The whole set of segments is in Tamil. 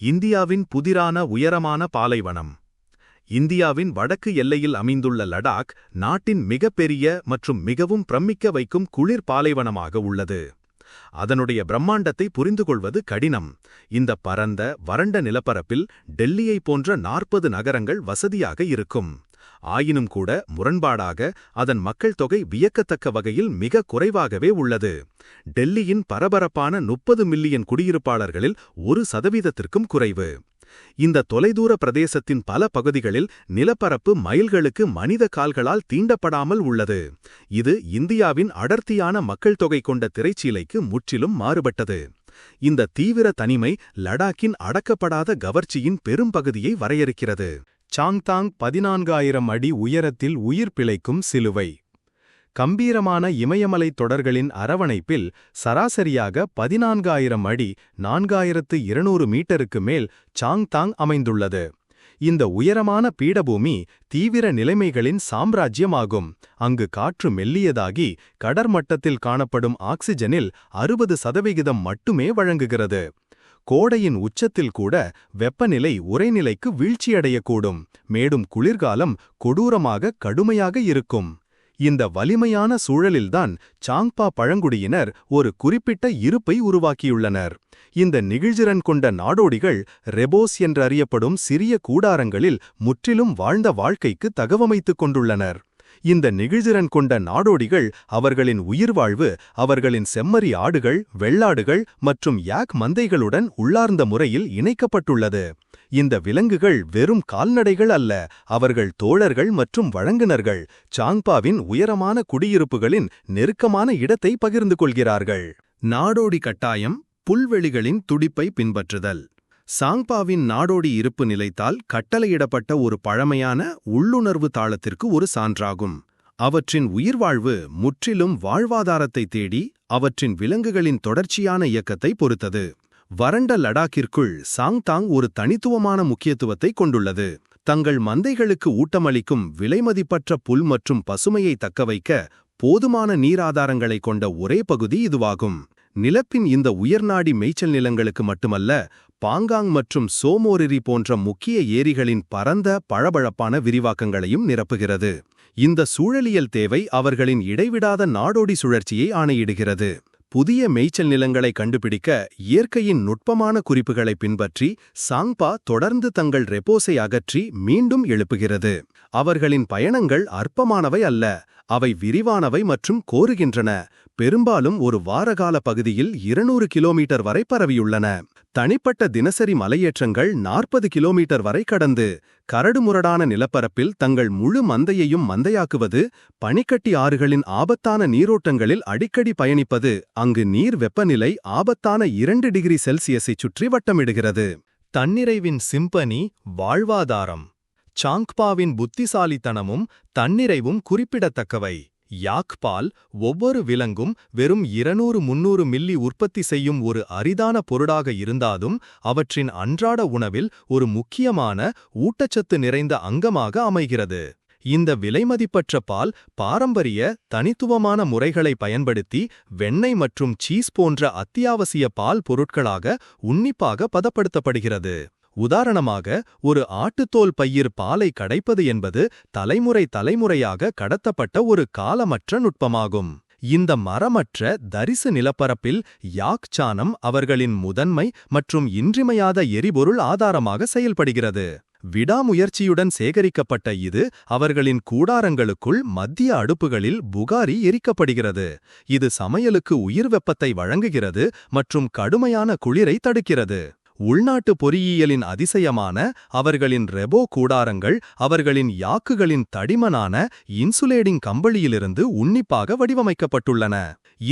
இந்தியாவின் புதிரான உயரமான பாலைவனம். இந்தியாவின் வடக்கு எல்லையில் அமைந்துள்ள லடாக் நாட்டின் மிகப்பெரிய மற்றும் மிகவும் பிரமிக்க வைக்கும் குளிர் பாலைவனமாக உள்ளது. அதனுடைய பிரம்மாண்டத்தை புரிந்துகொள்வது கடினம். இந்த பரந்த வறண்ட நிலப்பரப்பில் டெல்லியைப் போன்ற நாற்பது நகரங்கள் வசதியாக இருக்கும். ஆயினும் கூட முரண்பாடாக அதன் மக்கள் தொகை வியக்கத்தக்க வகையில் மிக குறைவாகவே உள்ளது. டெல்லியின் பரபரப்பான முப்பது மில்லியன் குடியிருப்பாளர்களில் ஒரு சதவீதத்திற்கும் குறைவு. இந்த தொலைதூர பிரதேசத்தின் பல பகுதிகளில் நிலப்பரப்பு மைல்களுக்கு மனித கால்களால் தீண்டப்படாமல் உள்ளது. இது இந்தியாவின் அடர்த்தியான மக்கள் தொகை கொண்ட திரைச்சீலைக்கு முற்றிலும் மாறுபட்டது. இந்த தீவிர தனிமை லடாக்கின் அடக்கப்படாத கவர்ச்சியின் பெரும்பகுதியை வரையறுக்கிறது. சாங்தாங் பதினான்காயிரம் அடி உயரத்தில் உயிர் பிழைக்கும் சிலுவை. கம்பீரமான இமயமலைத் தொடர்களின் அரவணைப்பில் சராசரியாக பதினான்காயிரம் அடி நான்காயிரத்து இருநூறு மீட்டருக்கு மேல் சாங்தாங் அமைந்துள்ளது. இந்த உயரமான பீடபூமி தீவிர நிலைமைகளின் சாம்ராஜ்யமாகும். அங்கு காற்று மெல்லியதாகி கடற்மட்டத்தில் காணப்படும் ஆக்சிஜனில் அறுபது சதவிகிதம் மட்டுமே வழங்குகிறது. கோடையின் உச்சத்தில் கூட வெப்பநிலை உரைநிலைக்கு வீழ்ச்சியடையக்கூடும். மேடும் குளிர்காலம் கொடூரமாக கடுமையாக இருக்கும். இந்த வலிமையான சூழலில்தான் சாங்பா பழங்குடியினர் ஒரு குறிப்பிட்ட இருப்பை உருவாக்கியுள்ளனர். இந்த நிகழ்ச்சிறன் கொண்ட நாடோடிகள் ரெபோஸ் என்றறியப்படும் சிறிய கூடாரங்களில் முற்றிலும் வாழ்ந்த வாழ்க்கைக்கு தகவமைத்துக் கொண்டுள்ளனர். இந்த நெகிழ்திறன் கொண்ட நாடோடிகள் அவர்களின் உயிர்வாழ்வு அவர்களின் செம்மறி ஆடுகள் வெள்ளாடுகள் மற்றும் யாக் மந்தைகளுடன் உள்ளார்ந்த முறையில் இணைக்கப்பட்டுள்ளது. இந்த விலங்குகள் வெறும் கால்நடைகள் அல்ல அவர்கள் தோழர்கள் மற்றும் வழங்குனர்கள் சாங்பாவின் உயரமான குடியிருப்புகளின் நெருக்கமான இடத்தை பகிர்ந்து கொள்கிறார்கள். நாடோடி கட்டாயம் புல்வெளிகளின் துடிப்பை பின்பற்றுதல். சாங்பாவின் நாடோடி இருப்பு நிலைத்தால் கட்டளையிடப்பட்ட ஒரு பழமையான உள்ளுணர்வு தாளத்திற்கு ஒரு சான்றாகும். அவற்றின் உயிர்வாழ்வு முற்றிலும் வாழ்வாதாரத்தை தேடி அவற்றின் விலங்குகளின் தொடர்ச்சியான இயக்கத்தை பொறுத்தது. வறண்ட லடாக்கிற்குள் சாங்தாங் ஒரு தனித்துவமான முக்கியத்துவத்தை கொண்டுள்ளது. தங்கள் மந்தைகளுக்கு ஊட்டமளிக்கும் விலைமதிப்பற்ற புல் மற்றும் பசுமையை தக்கவைக்க போதுமான நீராதாரங்களை கொண்ட ஒரே பகுதி இதுவாகும். நிலப்பின் இந்த உயர்நாடி மேய்ச்சல் நிலங்களுக்கு மட்டுமல்ல பாங்காங் மற்றும் சோமோரிரி போன்ற முக்கிய ஏரிகளின் பரந்த பழபழப்பான விரிவாக்கங்களையும் நிரப்புகிறது. இந்த சூழலியல் தேவை அவர்களின் இடைவிடாத நாடோடி சுழற்சியை ஆணையிடுகிறது. புதிய மேய்ச்சல் நிலங்களை கண்டுபிடிக்க இயற்கையின் நுட்பமான குறிப்புகளை பின்பற்றி சாங்பா தொடர்ந்து தங்கள் ரெப்போஸை அகற்றி மீண்டும் எழுப்புகிறது. அவர்களின் பயணங்கள் அற்பமானவை அல்ல அவை விரிவானவை மற்றும் கோருகின்றன. பெரும்பாலும் ஒரு வாரகால பகுதியில் இருநூறு கிலோமீட்டர் வரை பரவியுள்ளன. தனிப்பட்ட தினசரி மலையேற்றங்கள் நாற்பது கிலோமீட்டர் வரை கடந்து கரடுமுரடான நிலப்பரப்பில் தங்கள் முழு மந்தையையும் மந்தையாக்குவது பனிக்கட்டி ஆறுகளின் ஆபத்தான நீரோட்டங்களில் அடிக்கடி பயணிப்பது அங்கு நீர் வெப்பநிலை ஆபத்தான இரண்டு டிகிரி செல்சியஸை சுற்றி வட்டமிடுகிறது. தன்னிறைவின் சிம்பனி வாழ்வாதாரம். சாங்பாவின் புத்திசாலித்தனமும் தன்னிறைவும் குறிப்பிடத்தக்கவை. யாக்பால் ஒவ்வொரு விலங்கும் வெறும் இருநூறு முன்னூறு மில்லி உற்பத்தி செய்யும் ஒரு அரிதான பொருடாக இருந்தாலும் அவற்றின் அன்றாட உணவில் ஒரு முக்கியமான ஊட்டச்சத்து நிறைந்த அங்கமாக அமைகிறது. இந்த விலைமதிப்பற்ற பால் பாரம்பரிய தனித்துவமான முறைகளை பயன்படுத்தி வெண்ணெய் மற்றும் சீஸ் போன்ற அத்தியாவசிய பால் பொருட்களாக உன்னிப்பாக பதப்படுத்தப்படுகிறது. உதாரணமாக ஒரு ஆட்டுத்தோல் பயிர் பாலை கடைப்பது என்பது தலைமுறை தலைமுறையாக கடத்தப்பட்ட ஒரு காலமற்ற நுட்பமாகும். இந்த மரமற்ற தரிசு நிலப்பரப்பில் யாக் சானம் அவர்களின் முதன்மை மற்றும் இன்றிமையாத எரிபொருள் ஆதாரமாக செயல்படுகிறது. விடாமுயற்சியுடன் சேகரிக்கப்பட்ட இது அவர்களின் கூடாரங்களுக்குள் மத்திய அடுப்புகளில் புகாரி எரிக்கப்படுகிறது. இது சமையலுக்கு உயிர் வெப்பத்தை வழங்குகிறது மற்றும் கடுமையான குளிரை தடுக்கிறது. உள்நாட்டு பொறியியலின் அதிசயமான அவர்களின் ரெபோ கூடாரங்கள் அவர்களின் யாக்குகளின் தடிமனான இன்சுலேடிங் கம்பளியிலிருந்து உன்னிப்பாக வடிவமைக்கப்பட்டுள்ளன.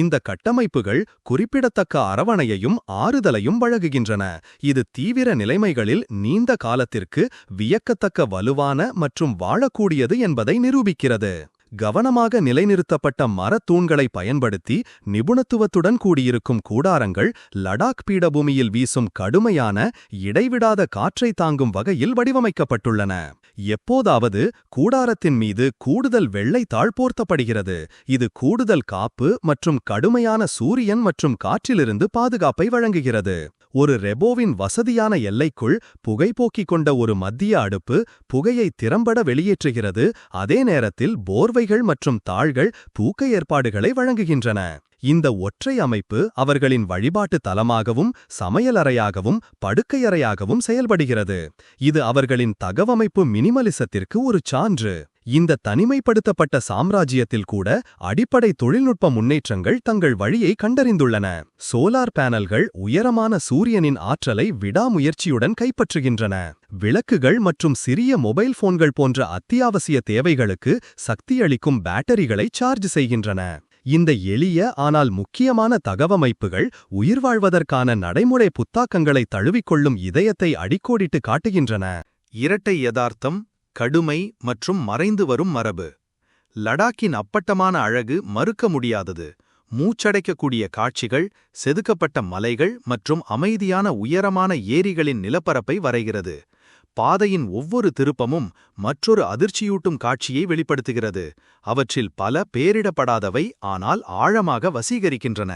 இந்த கட்டமைப்புகள் குறிப்பிடத்தக்க அரவணையையும் ஆறுதலையும் வழங்குகின்றன. இது தீவிர நிலைமைகளில் நீண்ட காலத்திற்கு வியக்கத்தக்க வலுவான மற்றும் வாழக்கூடியது என்பதை நிரூபிக்கிறது. கவனமாக நிலைநிறுத்தப்பட்ட மரத்தூண்களை பயன்படுத்தி நிபுணத்துவத்துடன் கூடியிருக்கும் கூடாரங்கள் லடாக் பீடபூமியில் வீசும் கடுமையான இடைவிடாத காற்றை தாங்கும் வகையில் வடிவமைக்கப்பட்டுள்ளன. எப்போதாவது கூடாரத்தின் மீது கூடுதல் வெள்ளை தாழ்போர்த்தப்படுகிறது இது கூடுதல் காப்பு மற்றும் கடுமையான சூரியன் மற்றும் காற்றிலிருந்து பாதுகாப்பை வழங்குகிறது. ஒரு ரெபோவின் வசதியான எல்லைக்குள் புகைப்போக்கிக் கொண்ட ஒரு மத்திய அடுப்பு புகையை திறம்பட வெளியேற்றுகிறது. அதே நேரத்தில் போர்வைகள் மற்றும் தாள்கள் பூக்க ஏற்பாடுகளை வழங்குகின்றன. இந்த ஒற்றை அமைப்பு அவர்களின் வழிபாட்டு தலமாகவும் சமையலறையாகவும் படுக்கையறையாகவும் செயல்படுகிறது. இது அவர்களின் தகவமைப்பு மினிமலிசத்திற்கு ஒரு சான்று. இந்த தனிமைப்படுத்தப்பட்ட சாம்ராஜ்யத்தில் கூட அடிப்படை தொழில்நுட்ப முன்னேற்றங்கள் தங்கள் வழியை கண்டறிந்துள்ளன. சோலார் பேனல்கள் உயரமான சூரியனின் ஆற்றலை விடாமுயற்சியுடன் கைப்பற்றுகின்றன. விளக்குகள் மற்றும் சிறிய மொபைல் போன்கள் போன்ற அத்தியாவசிய தேவைகளுக்கு சக்தியளிக்கும் பேட்டரிகளை சார்ஜ் செய்கின்றன. இந்த எளிய ஆனால் முக்கியமான தகவமைப்புகள் உயிர் வாழ்வதற்கான நடைமுறை புத்தாக்கங்களை தழுவிக்கொள்ளும் இதயத்தை அடிக்கோடிட்டு காட்டுகின்றன. இரட்டை யதார்த்தம் கடுமை மற்றும் மறைந்து வரும் மரபு. லடாக்கின் அப்பட்டமான அழகு மறுக்க முடியாதது. மூச்சடைக்கக்கூடிய காட்சிகள் செதுக்கப்பட்ட மலைகள் மற்றும் அமைதியான உயரமான ஏரிகளின் நிலப்பரப்பை வரைகிறது. பாதையின் ஒவ்வொரு திருப்பமும் மற்றொரு அதிர்ச்சியூட்டும் காட்சியை வெளிப்படுத்துகிறது. அவற்றில் பல பேரிடப்படாதவை ஆனால் ஆழமாக வசீகரிக்கின்றன.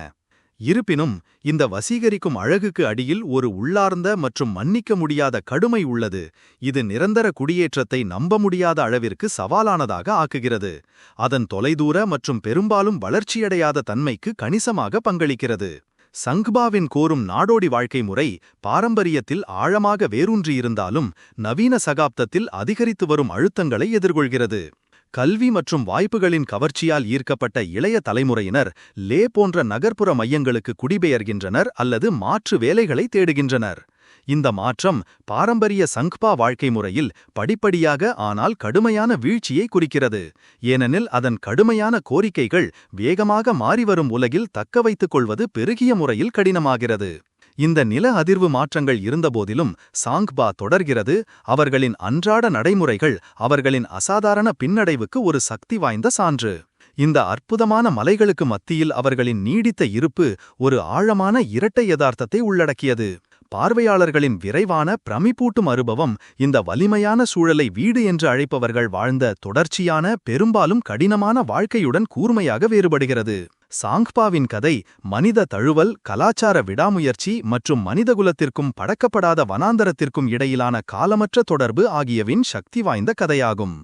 இருப்பினும் இந்த வசீகரிக்கும் அழகுக்கு அடியில் ஒரு உள்ளார்ந்த மற்றும் மன்னிக்க முடியாத கடுமை உள்ளது. இது நிரந்தர குடியேற்றத்தை நம்ப முடியாத அளவிற்கு சவாலானதாக ஆக்குகிறது. அதன் தொலைதூர மற்றும் பெரும்பாலும் வளர்ச்சியடையாத தன்மைக்கு கணிசமாக பங்களிக்கிறது. சங்பாவின் கோரும் நாடோடி வாழ்க்கை முறை பாரம்பரியத்தில் ஆழமாக வேரூன்றியிருந்தாலும் நவீன சகாப்தத்தில் அதிகரித்து வரும் அழுத்தங்களை எதிர்கொள்கிறது. கல்வி மற்றும் வாய்ப்புகளின் கவர்ச்சியால் ஈர்க்கப்பட்ட இளைய தலைமுறையினர் லே போன்ற நகர்ப்புற மையங்களுக்கு குடிபெயர்கின்றனர் அல்லது மாற்று வேலைகளை தேடுகின்றனர். இந்த மாற்றம் பாரம்பரிய சங்பா வாழ்க்கை முறையில் படிப்படியாக ஆனால் கடுமையான வீழ்ச்சியை குறிக்கிறது. ஏனெனில் அதன் கடுமையான கோரிக்கைகள் வேகமாக மாறிவரும் உலகில் தக்க வைத்துக் கொள்வது பெருகிய முறையில் கடினமாகிறது. இந்த நில அதிர்வு மாற்றங்கள் இருந்தபோதிலும் சாங்பா தொடர்கிறது. அவர்களின் அன்றாட நடைமுறைகள் அவர்களின் அசாதாரண பின்னடைவுக்கு ஒரு சக்தி வாய்ந்த சான்று. இந்த அற்புதமான மலைகளுக்கு மத்தியில் அவர்களின் நீடித்த இருப்பு ஒரு ஆழமான இரட்டை யதார்த்தத்தை உள்ளடக்கியது. பார்வையாளர்களின் விரைவான பிரமிப்பூட்டும் அனுபவம் இந்த வலிமையான சூழலை வீடு என்று அழைப்பவர்கள் வாழ்ந்த தொடர்ச்சியான பெரும்பாலும் கடினமான வாழ்க்கையுடன் கூர்மையாக வேறுபடுகிறது. சாங்பாவின் கதை மனித தழுவல் கலாச்சார விடாமுயற்சி மற்றும் மனிதகுலத்திற்கும் படக்கப்படாத வனாந்தரத்திற்கும் இடையிலான காலமற்ற தொடர்பு ஆகியவின் சக்தி வாய்ந்த கதையாகும்.